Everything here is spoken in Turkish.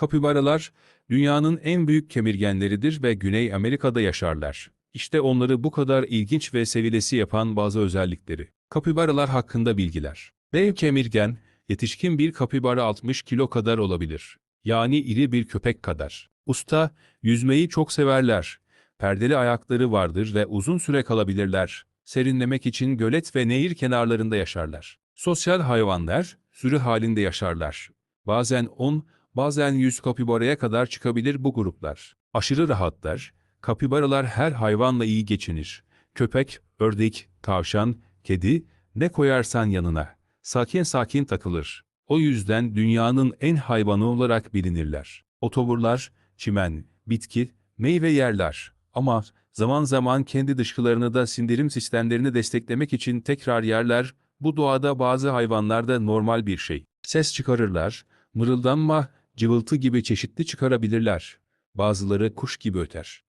Kapibaralar, dünyanın en büyük kemirgenleridir ve Güney Amerika'da yaşarlar. İşte onları bu kadar ilginç ve sevilesi yapan bazı özellikleri. Kapibaralar hakkında bilgiler. Dev kemirgen, yetişkin bir kapibara 60 kilo kadar olabilir. Yani iri bir köpek kadar. Usta, yüzmeyi çok severler. Perdeli ayakları vardır ve uzun süre kalabilirler. Serinlemek için gölet ve nehir kenarlarında yaşarlar. Sosyal hayvanlar, sürü halinde yaşarlar. Bazen 10, bazen 100 kapibaraya kadar çıkabilir bu gruplar. Aşırı rahatlar, kapibaralar her hayvanla iyi geçinir. Köpek, ördek, tavşan, kedi, ne koyarsan yanına. Sakin sakin takılır. O yüzden dünyanın en hayvanı olarak bilinirler. Otoburlar, çimen, bitki, meyve yerler. Ama zaman zaman kendi dışkılarını da sindirim sistemlerini desteklemek için tekrar yerler. Bu doğada bazı hayvanlarda normal bir şey. Ses çıkarırlar, mırıldanma, cıvıltı gibi çeşitli çıkarabilirler. Bazıları kuş gibi öter.